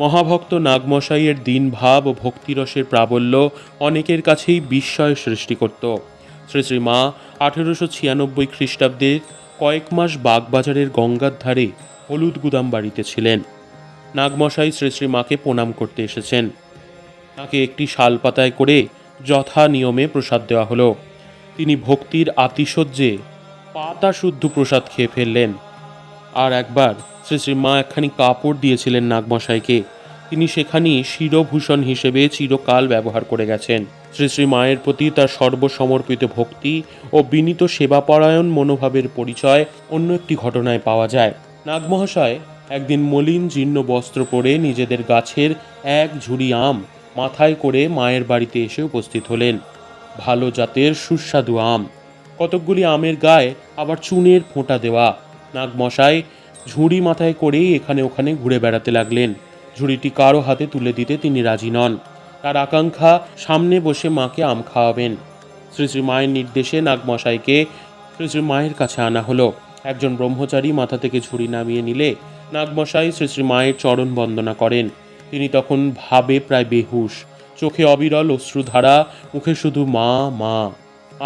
মহাভক্ত নাগমশাইয়ের দিন ভাব ও ভক্তিরসের প্রাবল্য অনেকের কাছেই বিস্ময় সৃষ্টি করত শ্রী শ্রী মা আঠেরোশো ছিয়ানব্বই খ্রিস্টাব্দে কয়েক মাস বাগবাজারের গঙ্গার ধারে হলুদ গুদাম বাড়িতে ছিলেন। নাগমশাই শ্রী শ্রী মাকে প্রণাম করতে এসেছেন। তাকে একটি শাল পাতায় করে যথা নিয়মে প্রসাদ দেওয়া হলো। তিনি ভক্তির আতিশয্যে পাতা শুদ্ধ প্রসাদ খেয়ে ফেললেন। আর একবার শ্রী শ্রী মা একখানি কাপড় দিয়েছিলেন নাগমশাইকে। তিনি সেখানেই শিরভূষণ হিসেবে চিরকাল ব্যবহার করে গেছেন। শ্রী শ্রী মায়ের প্রতি তার সর্বসমর্পিত ভক্তি ও বিনীত সেবাপরায়ণ মনোভাবের পরিচয় অন্য একটি ঘটনায় পাওয়া যায়। নাগমহাশয় একদিন মলিন জীর্ণ বস্ত্র পরে নিজেদের গাছের এক ঝুড়ি আম মাথায় করে মায়ের বাড়িতে এসে উপস্থিত হলেন। ভালো জাতের সুস্বাদু আম। কতকগুলি আমের গায়ে আবার চুনের ফোঁটা দেওয়া। নাগমশাই ঝুড়ি মাথায় করেই এখানে ওখানে ঘুরে বেড়াতে লাগলেন। ঝুড়িটি কারও হাতে তুলে দিতে তিনি রাজি নন। তার আকাঙ্ক্ষা, সামনে বসে মাকে আম খাওয়াবেন। শ্রী শ্রী মায়ের নির্দেশে নাগমশাইকে শ্রী শ্রী মায়ের কাছে আনা হলো। একজন ব্রহ্মচারী মাথা থেকে ঝুড়ি নামিয়ে নিলে নাগমশাই শ্রী শ্রী মায়ের চরণ বন্দনা করেন। তিনি তখন ভাবে প্রায় বেহুশ। চোখে অবিরল অশ্রুধারা, মুখে শুধু মা মা।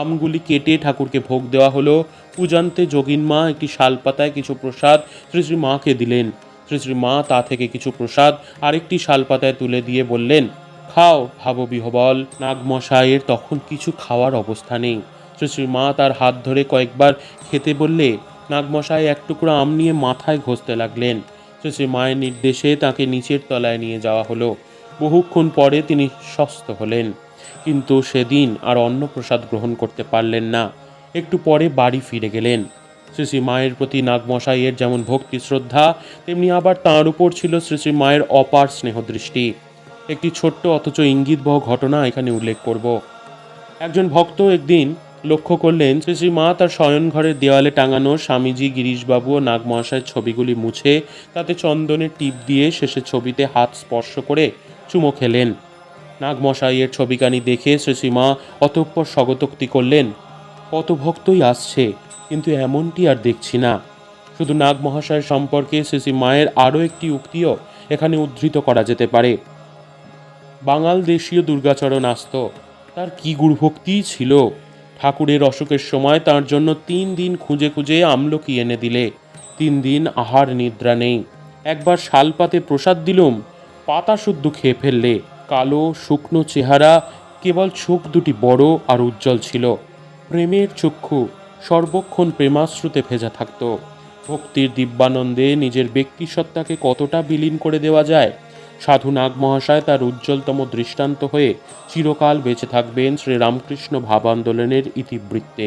আমগুলি কেটে ঠাকুরকে ভোগ দেওয়া হলো। পূজান্তে যোগিন মা একটি শালপাতায় কিছু প্রসাদ শ্রী শ্রী মাকে দিলেন। শ্রী শ্রী মা তা থেকে কিছু প্রসাদ আরেকটি শালপাতায় তুলে দিয়ে বললেন, খাও ভাব বিহবল নাগমশাইয়ের তখন কিছু খাওয়ার অবস্থা নেই। শ্রী শ্রী মা তার হাত ধরে কয়েকবার খেতে বললে নাগমশাই এক টুকরো আম নিয়ে মাথায় ঘষতে লাগলেন। শ্রী মায়ের নির্দেশে তাকে নিচের তলায় নিয়ে যাওয়া হলো। বহুক্ষণ পরে তিনি সুস্থ হলেন। কিন্তু সেদিন আর অন্ন প্রসাদ গ্রহণ করতে পারলেন না। একটু পরে বাড়ি ফিরে গেলেন। শ্রী শ্রী মায়ের প্রতি নাগমশাইয়ের যেমন ভক্তি, শ্রদ্ধা, তেমনি আবার তাঁর উপর ছিল শ্রী শ্রী মায়ের অপার স্নেহদৃষ্টি। একটি ছোট্ট অথচ ইঙ্গিতবহ ঘটনা এখানে উল্লেখ করব। একজন ভক্ত একদিন লক্ষ্য করলেন শ্রী শ্রী মা তার শয়নঘরের দেওয়ালে টাঙানো স্বামীজি, গিরিশবাবু ও নাগমহাশয়ের ছবিগুলি মুছে তাতে চন্দনের টিপ দিয়ে শেষে ছবিতে হাত স্পর্শ করে চুমো খেলেন। নাগমশাইয়ের ছবিখানি দেখে শ্রী শ্রী মা অতঃপর স্বগতোক্তি করলেন কত ভক্তই আসছে, কিন্তু এমনটি আর দেখছি না। শুধু নাগ মহাশয় সম্পর্কে শ্রী মায়ের আরও একটি উক্তিও এখানে উদ্ধৃত করা যেতে পারে। বাঙাল দেশীয় দুর্গাচরণ আসত, তার কি গুরুভক্তিই ছিল? ঠাকুরের অসুখের সময় তার জন্য তিন দিন খুঁজে খুঁজে আমলকি এনে দিলে, তিন দিন আহার নিদ্রা নেই। একবার শালপাতে প্রসাদ দিলুম, পাতা শুদ্ধ খেয়ে ফেললে কালো, শুকনো চেহারা, কেবল চোখ দুটি বড় আর উজ্জ্বল ছিল। প্রেমের চক্ষু সর্বক্ষণ প্রেমাশ্রুতে ভেজা থাকত। ভক্তির দিব্যানন্দে নিজের ব্যক্তিসত্তাকে কতটা বিলীন করে দেওয়া যায়, সাধু নাগ মহাশয় তার উজ্জ্বলতম দৃষ্টান্ত হয়ে চিরকাল বেঁচে থাকবেন শ্রীরামকৃষ্ণ ভাব আন্দোলনের ইতিবৃত্তে।